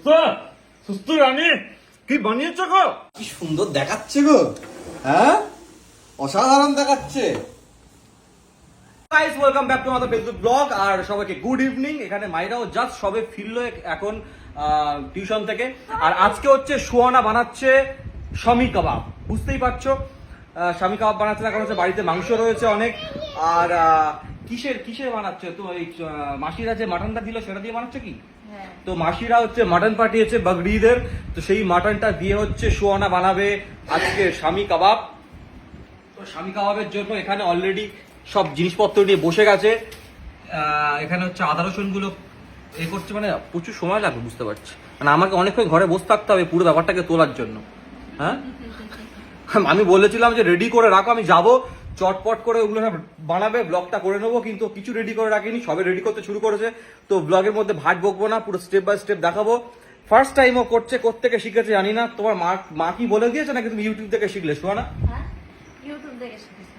সুস্থ? সুস্থ রানী? কি বানিয়েছো গো? কি সুন্দর দেখাচ্ছে গো হ্যাঁ? অসাধারণ দেখাচ্ছে। গাইস ওয়েলকাম ব্যাক টু আমাদের ফেসবুক ব্লগ আর সবাইকে গুড ইভিনিং এখানে মাইরাও জাস্ট সবে ফিরলো এখন টিউশন থেকে। আর আজকে হচ্ছে সুয়ানা বানাচ্ছে শমি কাবাব। বুঝতেই পারছ? স্বামী কাবাব বানাচ্ছে না কারণ হচ্ছে বাড়িতে মাংস রয়েছে অনেক। আর কিসের কিসের বানাচ্ছে? তো এই মাসিরা যে মাটনটা দিল সেটা দিয়ে বানাচ্ছে কি? তো মাসিরা হচ্ছে মাটন পাঠিয়েছে বাগড়িদের। তো সেই মাটনটা দিয়ে হচ্ছে সুয়ানা বানাবে আজকে স্বামী কাবাব। তো স্বামী কাবাবের জন্য এখানে অলরেডি সব জিনিসপত্র নিয়ে বসে গেছে। এখানে হচ্ছে আদা রসুনগুলো এ করছে মানে প্রচুর সময় লাগবে, বুঝতে পারছি। মানে আমাকে অনেকক্ষণ ঘরে বসে থাকতে হবে পুরো ব্যাপারটাকে তোলার জন্য। হ্যাঁ? আমি বলেছিলাম যে রেডি করে রাখো, আমি যাব। চটপট করে ওগুলো সব বানাবে ব্লগটা করে নেব কিন্তু কিছু রেডি করে রাখিনি সবে রেডি করতে শুরু করেছে। তো ব্লগের মধ্যে ভাট বকবো না পুরো স্টেপ বাই স্টেপ দেখাবো। ফার্স্ট টাইম ও করছে কোত্থেকে শিখেছে জানি না। তোমার মা মা কি বলে দিয়েছে নাকি তুমি ইউটিউব থেকে শিখলে? শোনা না। হ্যাঁ? ইউটিউব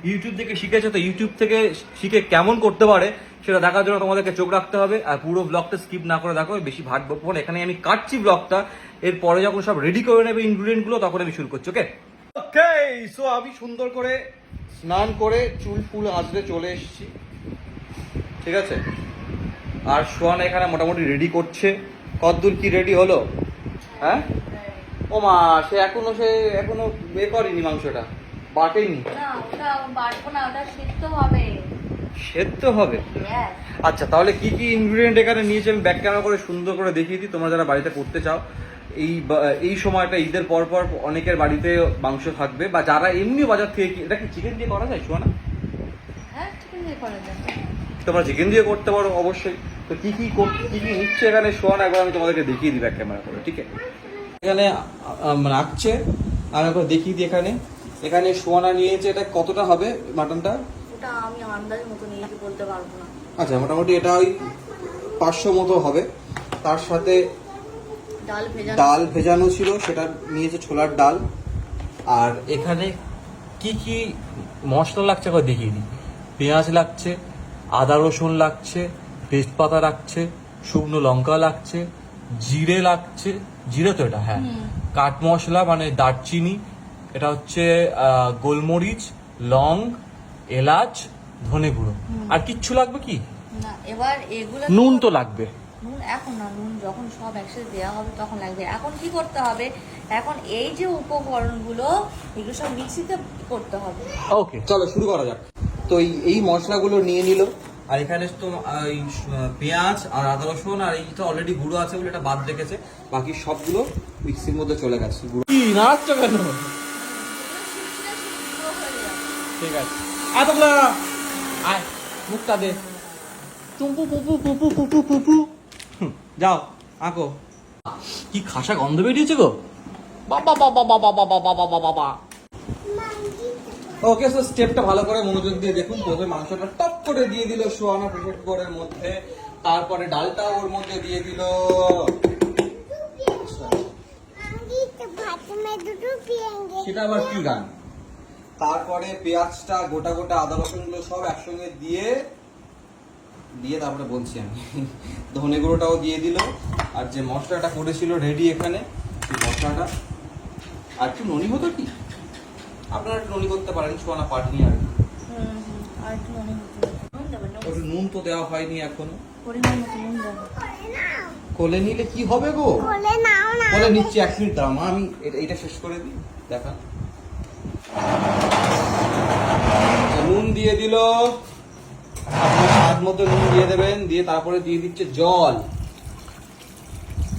ইউটিউব থেকে শিখেছে তো ইউটিউব থেকে শিখে কেমন করতে পারে সেটা দেখার জন্য তোমাদেরকে চোখ রাখতে হবে। আর পুরো ব্লগটা স্কিপ না করে দেখো বেশি ভাট বকবো না। এখানে আমি কাটছি ব্লগটা এরপরে যখন সব রেডি করে নেবে ইনগ্রিডিয়েন্টগুলো তখন আমি শুরু করছি ওকে ওকে সো আমি সুন্দর করে স্নান করে চুল ফুল আঁচড়ে চলে এসেছি। ঠিক আছে? আর সোয়ান এখানে মোটামুটি রেডি করছে। কতদূর কি রেডি হলো? হ্যাঁ? ও মা সে এখনও সে এখনও বের করেনি মাংসটা। বাটেনি। সেদ্ধ হবে। আচ্ছা তাহলে কি কি ইনগ্রিডিয়েন্ট এখানে নিয়েছি আমি ব্যাক ক্যামেরা করে সুন্দর করে দেখিয়ে দিই। তোমরা যারা বাড়িতে করতে চাও এই এই সময়টা ঈদের পর পর অনেকের বাড়িতে মাংস থাকবে বা যারা এমনি বাজার থেকে এটা কি চিকেন দিয়ে করা যায় শোনা হ্যাঁ তোমরা চিকেন দিয়ে করতে পারো অবশ্যই। তো কি কি কি কি নিচ্ছে এখানে শোনা একবার আমি তোমাদেরকে দেখিয়ে দিই ক্যামেরা করে ঠিক আছে? এখানে রাখছে আমি একবার দেখিয়ে দিই এখানে। এখানে সোয়ানা নিয়েছে এটা কতটা হবে মাটনটা? ওটা আমি আন্দাজ মতো নিয়ে বলতে পারব না। আচ্ছা মোটামুটি এটা ওই পাঁচশো মতো হবে। তার সাথে ডাল ভেজা ডাল ভেজানো ছিল সেটা নিয়েছে ছোলার ডাল। আর এখানে কি কি মশলা লাগছে একবার দেখিয়ে দিই। পেঁয়াজ লাগছে আদা রসুন লাগছে তেজপাতা লাগছে শুকনো লঙ্কা লাগছে জিরে লাগছে জিরে তো এটা হ্যাঁ। কাঠ মশলা মানে দারচিনি এটা হচ্ছে আহ, গোলমরিচ লং এলাচ ধনে গুঁড়ো। আর কিচ্ছু লাগবে কি? এবার এগুলো নুন তো লাগবে। নুন এখন না নুন যখন সব একসাথে দেওয়া হবে তখন লাগবে। এখন কি করতে হবে? এখন এই যে উপকরণগুলো এগুলো সব মিক্সিতে করতে হবে। ওকে চলো শুরু করা যাক। তো এই এই মশলাগুলো নিয়ে নিল আর এখানে তো এই পেঁয়াজ আর আদা রসুন আর এইটা অলরেডি গুঁড়ো আছে বলে এটা বাদ রেখেছে। বাকি সবগুলো মিক্সির মধ্যে চলে গেছে গুঁড়ো। কি নাচছো কেন? ঠিক আছে। আয় মুখটা দে। টুপু পুপু পুপু পুপু পুপু। যাও আঁকো কি খাসা গন্ধ বেরিয়েছে গো বাবা বাবা বাবা বাবা বাবা বাবা বাবা ওকে সো স্টেপটা ভালো করে মনোযোগ দিয়ে দেখুন প্রথমে মাংসটা টপ করে দিয়ে দিল সোয়ানো প্রেসার কুকারের মধ্যে তারপরে ডালটা ওর মধ্যে দিয়ে দিল সেটা আবার কি গান তারপরে পেঁয়াজটা গোটা গোটা আদা রসুনগুলো সব একসঙ্গে দিয়ে দিয়ে তারপরে বলছি আমি। ধনে গুঁড়োটাও দিয়ে দিল আর যে মশলাটা করেছিল রেডি এখানে সেই মশলাটা। আর একটু ননি হতো কি? আপনারা একটু ননি করতে পারেন সোয়ানা পাটনি আর কি। নুন তো দেওয়া হয়নি এখনও। কোলে নিলে কি হবে গো? কোলে নিচ্ছি এক মিনিট দাও মা আমি এটা- এটা শেষ করে দিই দেখা। নুন দিয়ে দিল। আপনার মতো নুন দিয়ে দেবেন দিয়ে তারপরে দিয়ে দিচ্ছে জল।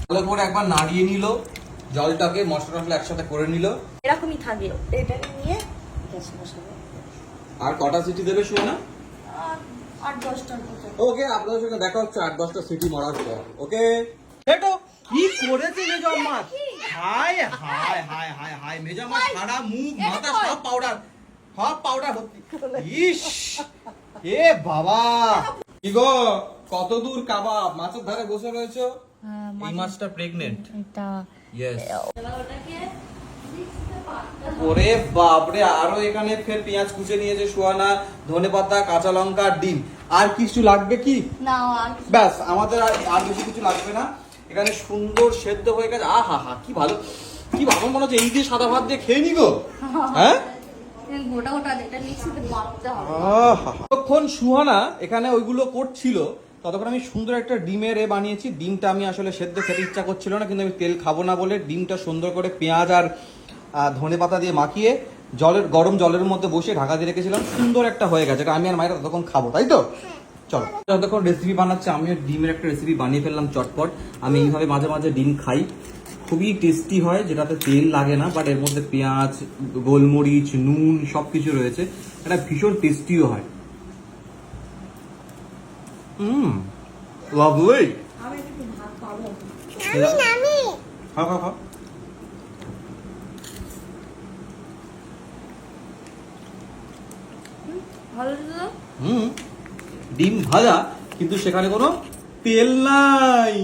ভালো করে একবার নাড়িয়ে নিল জলটাকে মশলা টশলা একসাথে করে নিল। এরকমই থাকবে এটাকে নিয়ে গ্যাসে বসাবো। আর কটা সিটি দেবে শুনে আট দশটার ওকে আপনাদের সঙ্গে দেখা হচ্ছে আট দশটা সিটি মারার পর ওকে? এটো কি করেছে মেজর মাছ? হায় হায় হায় হায় হায় মেজর মাছ সারা মুখ মাথা সব পাউডার সব পাউডার ভর্তি। ইস! এ বাবা! কি গো? কত দূর কাবাব? মাছের ধারে বসে রয়েছো? এই মাছটা প্রেগনেন্ট এটা ইয়েস ওরে বাপরে আরও এখানে ফের পেঁয়াজ কুচে নিয়েছে সোয়ানা ধনে পাতা কাঁচা লঙ্কা ডিম। আর কিছু লাগবে কি? না ব্যাস আমাদের আর আর বেশি কিছু লাগবে না। এখানে সুন্দর সেদ্ধ হয়ে গেছে। আহা হা কি ভালো কি ভালো মনে হচ্ছে এই দিয়ে সাদা ভাত দিয়ে খেয়ে নিগো হ্যাঁ? গোটা গোটা এটা মিক্সিতে বাটতে হবে ততক্ষণ সুহানা এখানে ওইগুলো করছিল ততক্ষণ আমি সুন্দর একটা ডিমের এ বানিয়েছি। ডিমটা আমি আসলে সেদ্ধ খেতে ইচ্ছা করছিল না কিন্তু আমি তেল খাব না বলে ডিমটা সুন্দর করে পেঁয়াজ আর ধনে পাতা দিয়ে মাখিয়ে জলের গরম জলের মধ্যে বসে ঢাকা দিয়ে রেখেছিলাম। সুন্দর একটা হয়ে গেছে এটা আমি আর মায়েরা ততক্ষণ খাব তাই তো? চলো। যতক্ষণ রেসিপি বানাচ্ছে আমিও ডিমের একটা রেসিপি বানিয়ে ফেললাম চটপট। আমি এইভাবে মাঝে মাঝে ডিম খাই। খুবই টেস্টি হয় যেটাতে তেল লাগে না বাট এর মধ্যে পেঁয়াজ গোলমরিচ নুন সব কিছু রয়েছে। এটা ভীষণ টেস্টিও হয়। হুম লাভলি খাও খাও খাও? হুম ডিম ভাজা কিন্তু সেখানে কোনো তেল নাই।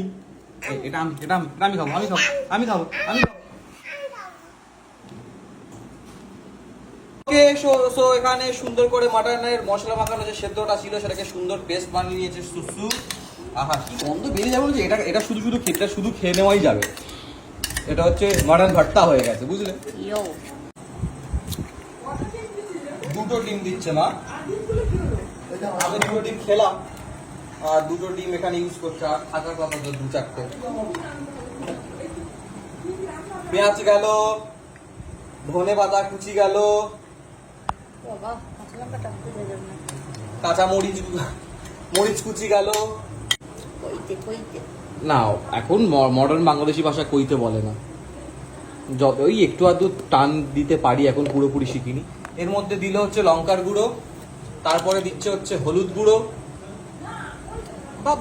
এটা আমি এটা আমি খাব আমি খাব আমি খাব আমি খাব। ওকে সো সো এখানে সুন্দর করে মাটনের মশলা মাখানো যে সেদ্ধটা ছিল সেটাকে সুন্দর পেস্ট বানিয়ে নিয়েছে সুসু। আহা কি গন্ধ বেরিয়ে যাবে বলছে এটা এটা শুধু শুধু খেতে শুধু খেয়ে নেওয়াই যাবে। এটা হচ্ছে মাটন ভর্তা হয়ে গেছে বুঝলে? দুটো ডিম দিচ্ছে মা। আমি দুটো ডিম খেলাম। আর দুটো ডিম এখানে ইউজ করছে আর থাকার কথা তো দু চারটে। পেঁয়াজ গেল ধনে পাতা কুচি গেল। বাবা কাঁচা মরিচ মরিচ কুচি গেল। কইতে কইতে। না এখন মডার্ন বাংলাদেশি ভাষা কইতে বলে না। যত ওই একটু আধটু টান দিতে পারি এখন পুরোপুরি শিখিনি। এর মধ্যে দিল হচ্ছে লঙ্কার গুঁড়ো তারপরে দিচ্ছে হচ্ছে হলুদ গুঁড়ো।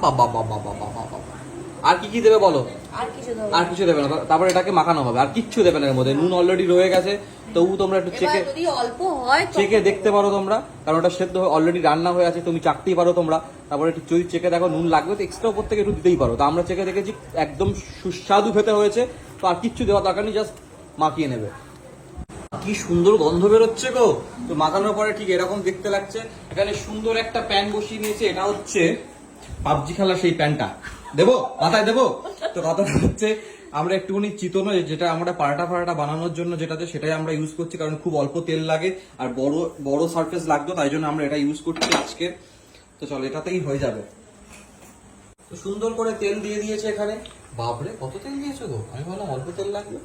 বাবা বাবা বাবা বাবা বাবা আর কি কি দেবে বলো? আর কিছু দেবে না। তারপরে এটাকে মাখানো হবে। আর কিচ্ছু দেবে না এর মধ্যে। নুন অলরেডি রয়ে গেছে। তবু তোমরা একটু চেকে অল্প হয় চেকে দেখতে পারো তোমরা। কারণ ওটা সেদ্ধ অলরেডি রান্না হয়ে আছে। তুমি চাকতেই পারো তোমরা। তারপরে একটু যদি চেকে দেখো নুন লাগবে তো এক্সট্রা উপর থেকে একটু দিতেই পারো। তো আমরা চেকে দেখেছি একদম সুস্বাদু খেতে হয়েছে। তো আর কিচ্ছু দেওয়া দরকার নেই জাস্ট মাখিয়ে নেবে। কি সুন্দর গন্ধ বেরোচ্ছে গো। তো মাখানোর পরে ঠিক এরকম দেখতে লাগছে। এখানে সুন্দর একটা প্যান বসিয়ে নিয়েছে। এটা হচ্ছে পাবজি খেলার সেই প্যান্টটা। দেবো? মাথায় দেবো? তো কথাটা হচ্ছে, আমরা একটুখানি চিতনো যেটা আমরা পারাটা ফারাটা বানানোর জন্য যেটাতে সেটাই আমরা ইউজ করছি, কারণ খুব অল্প তেল লাগে আর বড় বড় সারফেস লাগতো, তাই জন্য আমরা এটা ইউজ করছি আজকে। তো চলো, এটাতেই হয়ে যাবে। তো সুন্দর করে তেল দিয়ে দিয়েছে এখানে। বাপরে, কত তেল দিয়েছ গো? আমি ভাবলাম অল্প তেল লাগবে।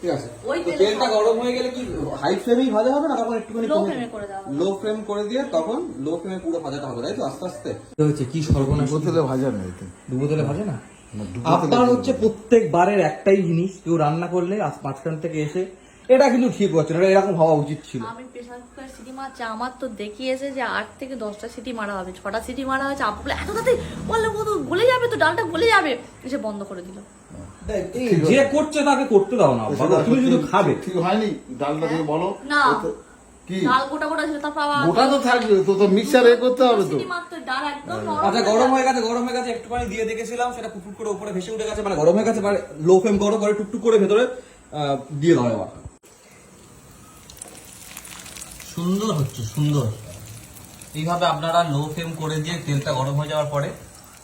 ঠিক আছে। ওই তো তেলে তেলটা গরম হয়ে গেলে কি হাই ফ্লেমেই ভাজা হবে না? তখন একটুখানি Low flame এ করে দেওয়া হবে। লো ফ্লেম করে দিয়ে তখন লো ফ্লেমে পুরো ভাজাটা হবে তাই তো? আস্তে আস্তে। হচ্ছে কি সর্বনাশ? বোতলে ভাজা নেই তো ডুবো তেলে ভাজে না? না, আপনার হচ্ছে প্রত্যেক বারের একটাই জিনিস কেউ রান্না করলে আজ- মাঝখান থেকে এসে এটা কিন্তু ঠিক হচ্ছে না এরকম হওয়া উচিত ছিল। আমি প্রেসার কুকার সিটি মারছি আমার তো দেখিয়েছে যে আট থেকে দশটা সিটি মারা হবে ছটা সিটি মারা হয়েছে আপু বলে, এত বললে গলে যাবে তো ডালটা গলে যাবে। এসে বন্ধ করে দিল। যে করছে তাকে করতে দাও না তুমি শুধু খাবে। ঠিক হয়নি? ডালটা দিয়ে বলো। না। কি? ডাল গোটা গোটা ছিল তারপর আবার গোটা তো থাকবে তো তো মিক্সার এ করতে হবে তো। সিটি ডাল একদম আচ্ছা গরম হয়ে গেছে। গরম হয়ে গেছে একটুখানি দিয়ে দেখেছিলাম সেটা ফুটফুট করে উপরে ভেসে উঠে গেছে মানে গরম হয়ে গেছে মানে লো ফ্লেম করো করে টুকটুক করে ভেতরে দিয়ে দাও এবার। সুন্দর হচ্ছে সুন্দর। এইভাবে আপনারা লো ফ্লেম করে দিয়ে তেলটা গরম হয়ে যাওয়ার পরে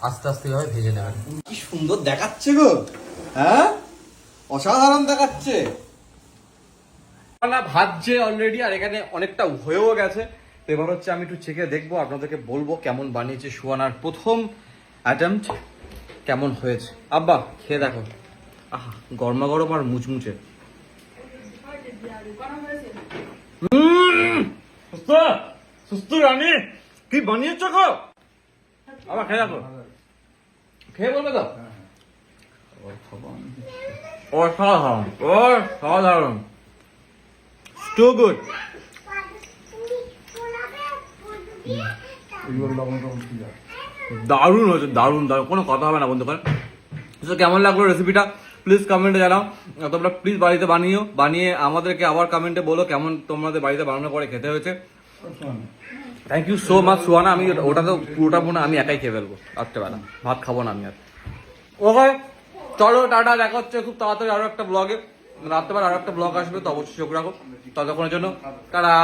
আস্তে আস্তে এভাবে ভেজে নেবেন। কি সুন্দর দেখাচ্ছে গো। হ্যাঁ? অসাধারণ দেখাচ্ছে। ভাজছে অলরেডি আর এখানে অনেকটা হয়েও গেছে। তো এবার হচ্ছে আমি একটু চেখে দেখব আপনাদেরকে বলব কেমন বানিয়েছে সুয়ানার প্রথম অ্যাটেম্পট কেমন হয়েছে। আব্বা খেয়ে দেখো। আহা গরমা গরম আর মুচমুচে। সুস্থ সুস্থ রানী কি বানিয়েছো গো? আবার খেয়ে দেখো। খেয়ে বলবে তো? অসাধারণ অসাধারণ টু গুড দারুণ হয়েছে, দারুণ দারুণ। কোনো কথা হবে না, বন্ধু, করে। তো কেমন লাগল রেসিপিটা প্লিজ কমেন্টে জানাও। তোমরা প্লিজ বাড়িতে বানিও। বানিয়ে আমাদেরকে আবার কমেন্টে বলো কেমন তোমাদের বাড়িতে বানানো করে খেতে হয়েছে। Thank you so much Suyana আমি ওটা তো পুরোটা মনে আমি একাই খেয়ে ফেলব। রাত্রেবেলা। ভাত খাব না আমি আর। ওকে চলো, টাটা, দেখা হচ্ছে খুব তাড়াতাড়ি আরও একটা ব্লগে রাত্রেবেলা আরও একটা ব্লগ আসবে, তো অবশ্যই চোখ রাখো। ততক্ষণের জন্য, টাটা।